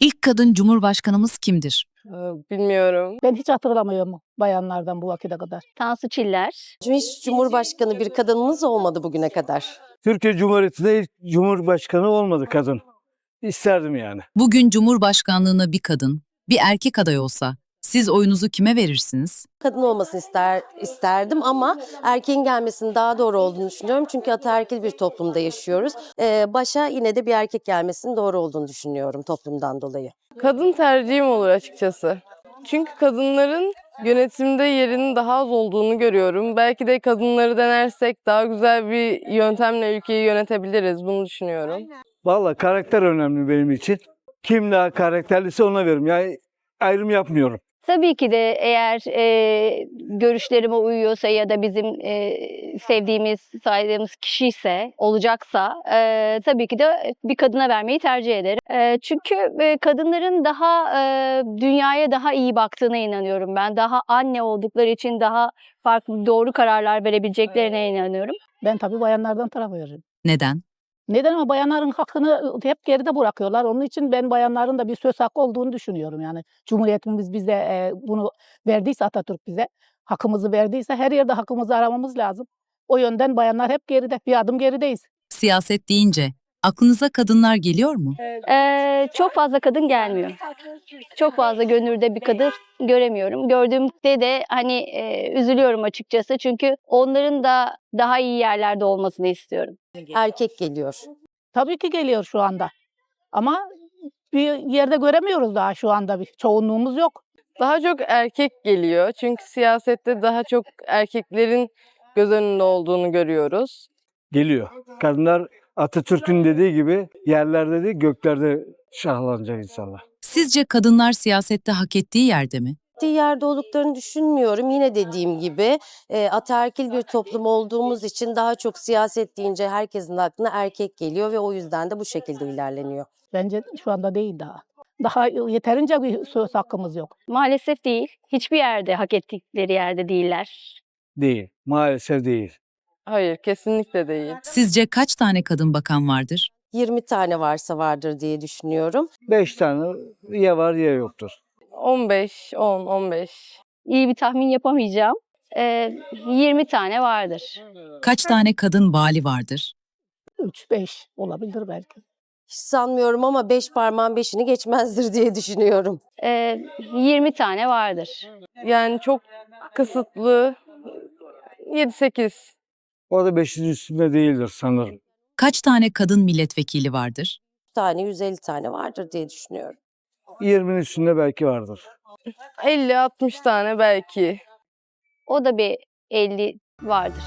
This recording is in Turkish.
İlk kadın cumhurbaşkanımız kimdir? Ee, Bilmiyorum. Ben hiç hatırlamıyorum bayanlardan bu vakite kadar. Tansu Çiller. Hiç Cumhurbaşkanı bir kadınımız olmadı bugüne kadar. Türkiye Cumhuriyeti'nde ilk Cumhurbaşkanı olmadı kadın. İsterdim yani. Bugün cumhurbaşkanlığına bir kadın, bir erkek aday olsa siz oyunuzu kime verirsiniz? Kadın olmasını ister isterdim ama erkeğin gelmesinin daha doğru olduğunu düşünüyorum. Çünkü ataerkil bir toplumda yaşıyoruz. Ee, başa yine de bir erkek gelmesinin doğru olduğunu düşünüyorum toplumdan dolayı. Kadın tercihim olur açıkçası. Çünkü kadınların yönetimde yerinin daha az olduğunu görüyorum. Belki de kadınları denersek daha güzel bir yöntemle ülkeyi yönetebiliriz. Bunu düşünüyorum. Vallahi karakter önemli benim için. Kim daha karakterlisi ona veririm. Yani ayrım yapmıyorum. Tabii ki de eğer e, görüşlerime uyuyorsa ya da bizim e, sevdiğimiz, saydığımız kişi ise, olacaksa e, tabii ki de bir kadına vermeyi tercih ederim. E, çünkü e, kadınların daha e, dünyaya daha iyi baktığına inanıyorum ben. Daha anne oldukları için daha farklı doğru kararlar verebileceklerine inanıyorum. Ben tabii bayanlardan taraf veririm. Neden? Neden ama bayanların hakkını hep geride bırakıyorlar. Onun için ben bayanların da bir söz hakkı olduğunu düşünüyorum. Yani Cumhuriyetimiz bize e, bunu verdiyse Atatürk bize, hakkımızı verdiyse her yerde hakkımızı aramamız lazım. O yönden bayanlar hep geride, bir adım gerideyiz. Siyaset deyince aklınıza kadınlar geliyor mu? Ee, çok fazla kadın gelmiyor. Çok fazla gönülde bir kadın göremiyorum. Gördüğümde de hani e, üzülüyorum açıkçası. Çünkü onların da daha iyi yerlerde olmasını istiyorum. Erkek geliyor. Tabii ki geliyor şu anda. Ama bir yerde göremiyoruz daha şu anda bir çoğunluğumuz yok. Daha çok erkek geliyor. Çünkü siyasette daha çok erkeklerin göz önünde olduğunu görüyoruz. Geliyor. Kadınlar Atatürk'ün dediği gibi yerlerde değil göklerde şahlanacak inşallah. Sizce kadınlar siyasette hak ettiği yerde mi? Gittiği yerde olduklarını düşünmüyorum. Yine dediğim gibi e, ataerkil bir toplum olduğumuz için daha çok siyaset deyince herkesin aklına erkek geliyor ve o yüzden de bu şekilde ilerleniyor. Bence şu anda değil daha. Daha yeterince bir söz hakkımız yok. Maalesef değil. Hiçbir yerde hak ettikleri yerde değiller. Değil. Maalesef değil. Hayır, kesinlikle değil. Sizce kaç tane kadın bakan vardır? 20 tane varsa vardır diye düşünüyorum. Beş tane ya var ya yoktur. 15, 10, 15. İyi bir tahmin yapamayacağım. Ee, 20 tane vardır. Kaç tane kadın vali vardır? 3-5 olabilir belki. Hiç sanmıyorum ama beş parmağın beşini geçmezdir diye düşünüyorum. Ee, 20 tane vardır. Yani çok kısıtlı 7-8. O da beşin üstünde değildir sanırım. Kaç tane kadın milletvekili vardır? 100 tane 150 tane vardır diye düşünüyorum. 20'nin üstünde belki vardır. 50-60 tane belki. O da bir 50 vardır.